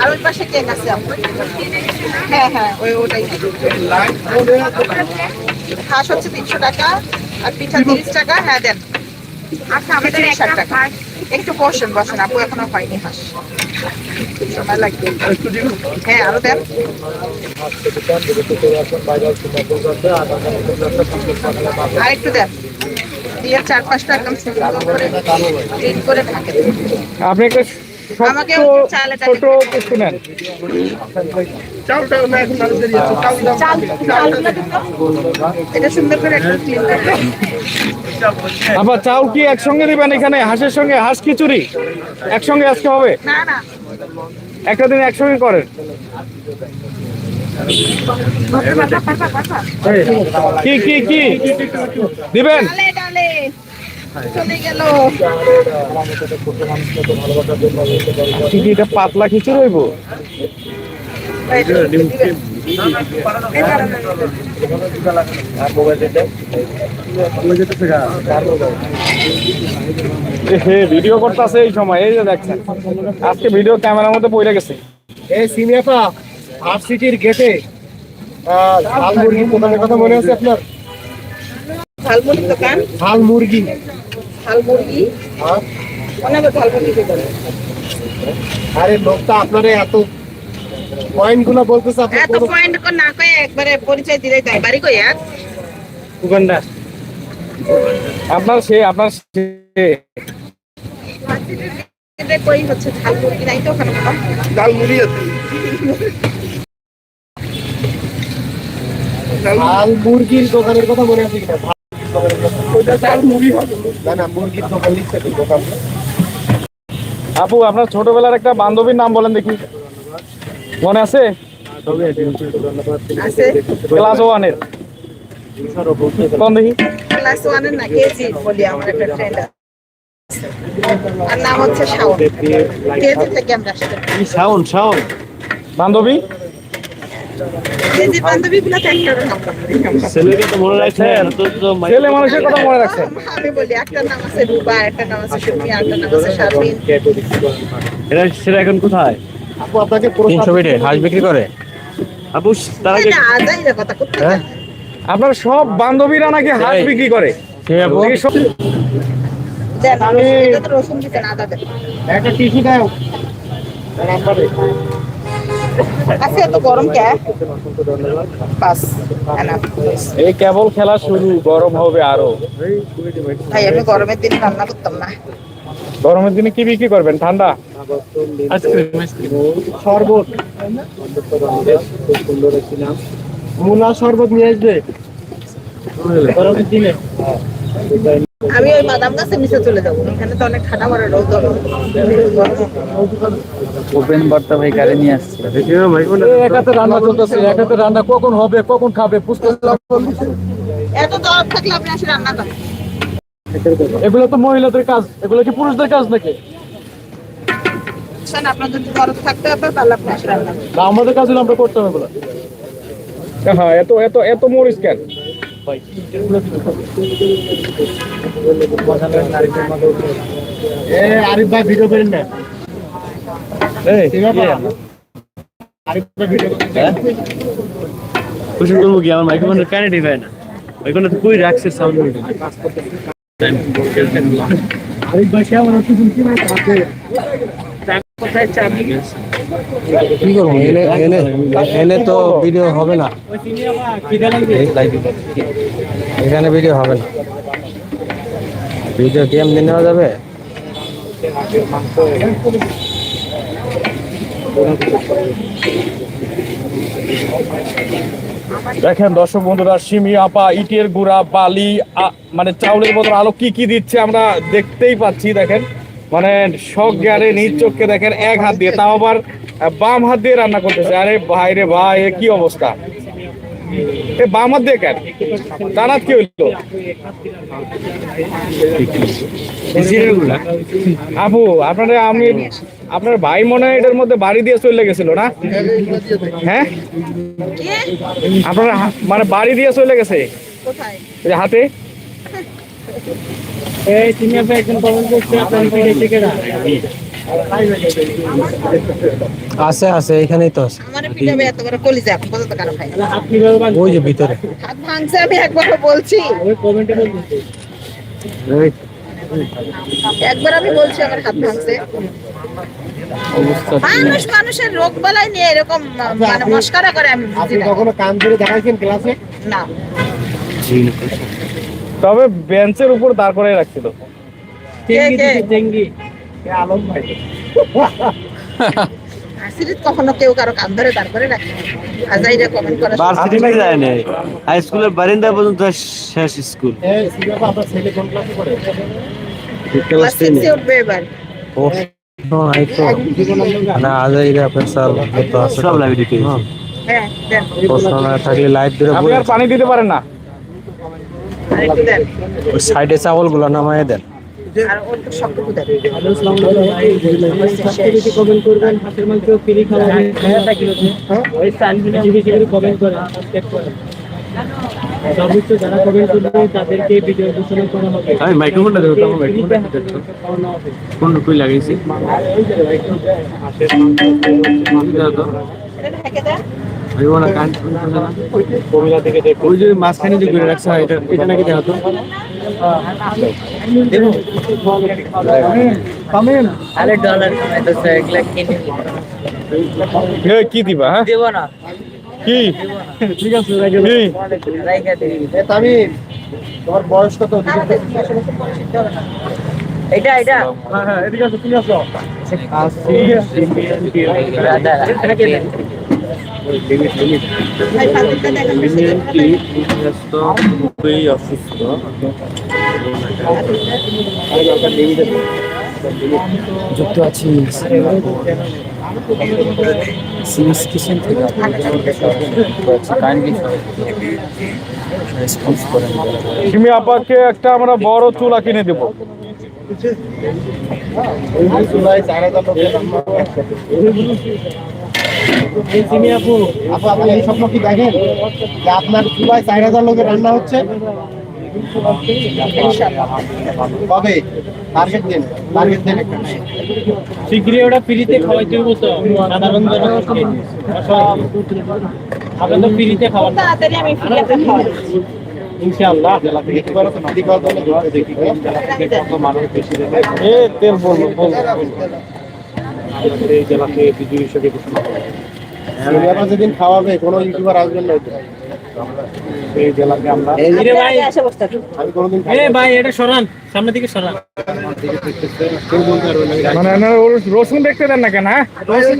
আর ওই পাশে কেক আছে হ্যাঁ হ্যাঁ ওই ওটাই। হাঁস হচ্ছে তিনশো টাকা আর পিঠা তিরিশ টাকা হ্যাঁ দেন। আচ্ছা আমাদের ষাট টাকা। একটু বসেন বসেন আপু এখনও হয়নি হাঁস সময় লাগবে। হ্যাঁ আরও দেন। আর একটু দেন। দিয়ে চার পাঁচটা একদম সুন্দর করে ক্লিন করে ঢাকে আপনি একটা আমাকে ছোট কিছু নেন। আবার চাউল কি একসঙ্গে দিবেন এখানে? হাঁসের সঙ্গে? হাঁস খিচুড়ি একসঙ্গে আজকে হবে? একটা দিন একসঙ্গে করেন। কি কি কি? দিবেন? এটা পাতলা খিচুড়ি হইব? ভিডিও করতেছে এই সময় এই যে দেখছেন। আজকে ভিডিও ক্যামেরার মধ্যে পড়ে গেছে। এই সিনেপা আট সিটির গেটে ঝাল মুরগি কথা মনে আছে আপনার? ঝাল মুরগি ঝাল মুরগি হ্যাঁ? অনেক আরে লোকটা আপনার এত পয়েন্টগুলো বলতেছে আপনি এত পয়েন্ট কো না কয়ে একবারে পরিচয় তাই। বাড়ি কই উগান্ডা আপনার সে আপনার সে। কই হচ্ছে নাই তো ওখানে আছে। দোকানের কথা মনে আছে কিনা? আপু আপনার ছোটবেলার একটা বান্ধবীর নাম বলেন দেখি। মনে আছে? আছে। ক্লাস ওয়ানের। কোন দেখি? ক্লাস ওয়ানের না কেজি বলি আমার একটা ফ্রেন্ড আর নাম হচ্ছে শাওন। কেজি থেকে আমরা শাওন শাওন। বান্ধবী কেজি বান্ধবী গুলো তো একটা নাম ছেলেকে তো মনে রাখছে ছেলে মানুষের কথা মনে রাখছেন আমি বলি একটা নাম আছে রুবা একটা নাম আছে সুমি একটা নাম আছে শারমিন। এটা সেটা এখন কোথায়? আপু আপনাকে তিনশো বেডে হাঁস বিক্রি করে। আপু তার আগে না আজাই রে কথা কোথায় হ্যাঁ? আপনার সব বান্ধবীরা নাকি হাঁস বিক্রি করে? একটা টিসি দাও। আছে এত গরম কে? বাস enough. এই কেবল খেলা শুরু গরম হবে আরও। ভাই আমি গরমের দিনে রান্না করতাম না। গরমের দিনে কি বিক্রি করবেন ঠান্ডা? শরবত। মুলা শরবত নিয়ে আসবে? গরমের দিনে। আমি ওই বাদাম গাছের নিচে চলে যাব। এখানে তো অনেক ঠান্ডা পড়ে রোদ ওপেন বার্তা ভাই গাড়ি নিয়ে আসছে। একাতে রান্না চলতেছে একাতে রান্না কখন হবে কখন খাবে বুঝতে এত দরদ থাকলে আপনি আসে রান্না করেন। এগুলো তো মহিলাদের কাজ এগুলো কি পুরুষদের কাজ নাকি? দরদ থাকতে হবে তাহলে আপনি আসে রান্না আমাদের কাজ হলো আমরা করতাম এগুলো। হ্যাঁ এত এত এত মরিচ কেন? আরিফ ভাই ভিডিও করেন না কুশন করব কি আমার মাইক্রোফোনের কানে দিবে না ওইখানে তো কই রাখছে সাউন্ড আরিফ ভাই কেমন কি করব? এনে এনে এনে তো ভিডিও হবে না। এখানে ভিডিও হবে না। ভিডিও কেমন নেওয়া যাবে? দেখেন দর্শক বন্ধুরা সিমি আপা ইটের গুঁড়া বালি আ- মানে চাউলের বদল আলো কি কি দিচ্ছে আমরা দেখতেই পাচ্ছি দেখেন। মানে শখ জ্ঞানে নিজ চোখকে দেখেন এক হাত দিয়ে। তাও আবার বাম হাত দিয়ে রান্না করতেছে। আরে ভাই রে ভাই এ কি অবস্থা? এ বাম হাত দিয়ে কেন? ডান হাত কি হইল? আপু আপনারা আমি আপনার ভাই মনে হয় এটার মধ্যে বাড়ি দিয়ে চলে গেছিল না? হ্যাঁ? আপনার মানে বাড়ি দিয়ে চলে গেছে? কোথায়? এই একজন কমেন্ট করছ আপনার ভিডিও থেকে আছে আছে এখানেই তো আছে। আমার পিটাবে এত বড় কলিজা ওই যে ভিতরে। হাত ভাঙছে আমি একবার বলছি। ওই কমেন্টে বলতেছে একবার আমি বলছি আমার হাত ভাঙছে। মানুষ মানুষের রোগ বালাই নিয়ে এরকম মানে মস্কারা করে আমি আপনি কখনো কান ধরে দেখাইছেন ক্লাসে? না। তবে বেঞ্চের উপর দাঁড় করে রাখছিল। চেঙ্গি কে? দিছে, চেঙ্গি। এ আলম ভাই? আসিরিত কখনো কেউ কারও কান ধরে তারপরে রাখে আজাইরা কমেন্ট করে ভার্সিটিতে যায় নাই। হাই স্কুলের বারিন্দা পর্যন্ত শেষ স্কুল এ সিনেমা আপনার ছেলে কোন ক্লাসে পড়ে? ক্লাস সিক্সে উঠবে এবার। ও না সব হ্যাঁ, হ্যাঁ প্রশ্ন থাকলে লাইট ধরে আর পানি দিতে পারেন না। ওই সাইডে চাউলগুলো নামায় দেন আমি মাইক্রোফোনটা দেবো তোমার মাইক্রোফোনটা কোন কই লাগাইছি আমি ওনা কান কমিলা থেকে দেখো ওই যে মাঝখানে যে করে রাখছে এটা এটা নাকি দেখা তো আরে ডলার কিনে কি দিবা হ্যাঁ? দেবো না। কি? ঠিক আছে কি? দিবি। তামিম তোমার বয়স কত? এটা এটা। হ্যাঁ হ্যাঁ এদিকে আসো তুমি আসো। দাদা খুবই অসুস্থ যুক্ত আছি আপাকে একটা আমরা বড় চুলা কিনে দেবো। এই সিমি আপু আপু আপনি এই স্বপ্ন কি দেখেন? যে আপনার চুলায় চার হাজার লোকের রান্না হচ্ছে? কবে? টার্গেট দিন টার্গেট দিন শীঘ্রই ওটা ফ্রিতে খাওয়াইতে হইব তো। সাধারণ জনগণকে আমরা তো ফ্রিতে খাওয়ান তাড়াতাড়ি আমি ইনশাআল্লাহ। তেল বলব বলব এই জেলাকে বিজয়ী হিসেবে ঘোষণা করা সিনেমা যেদিন খাওয়াবে কোনো ইউটিউবার আসবেন না এই জেলাকে আমরা আপনারা আগে এসে বসতে। থাকুন। আমি কোনোদিন ভাই এটা সরান। সামনের দিকে সরান। কেউ বলতে পারবে না। মানে রসুন দেখতে দেন না কেন হ্যাঁ? রসুন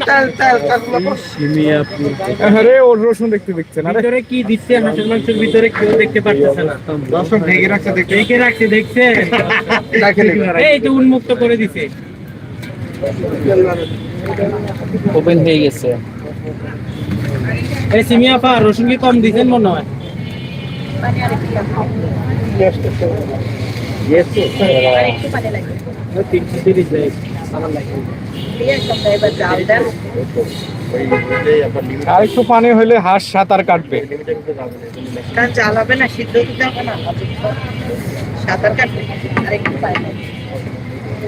হ্যাঁ রসুন দেখতে দেখছেন আরে ভিতরে কি দিচ্ছে? হাঁসের মাংসের ভিতরে কেউ দেখতে পারতেছে না। দর্শক ঢেকে রাখছে রাখছে দেখছে এই তো উন্মুক্ত করে দিছে। ওপেন হয়ে গেছে। এই সিমিয়া পা রসুন কি কম দিছেন মনে হয়? পানি আর একটু পানি হলে হাঁস সাঁতার কাটবে। হবে না সিদ্ধ দিতে হবে না। সাঁতার কাটবে। আর একটু পানি।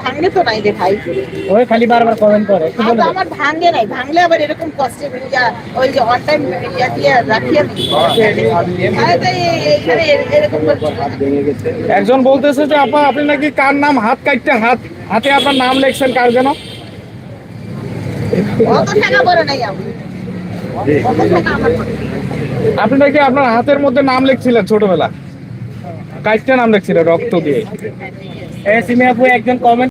ভাঙলে তো নাই রে ভাই। ওই খালি বারবার কমেন্ট করে আমার ভাঙে নাই ভাঙলে আবার এরকম কষ্টে ইয়া, ওই যে অন টাইম ইয়া দিয়ে রাখিয়ে একজন বলতেছে যে আপা আপনি নাকি কার নাম? হাত কাটতে হাত হাতে আপনার নাম লিখছেন কার যেন। আপনি নাকি আপনার হাতের মধ্যে নাম লিখছিলেন ছোটবেলা? কাইটটা নাম লিখছিলেন রক্ত দিয়ে। এই সিমিয়া আপু একজন কমেন্ট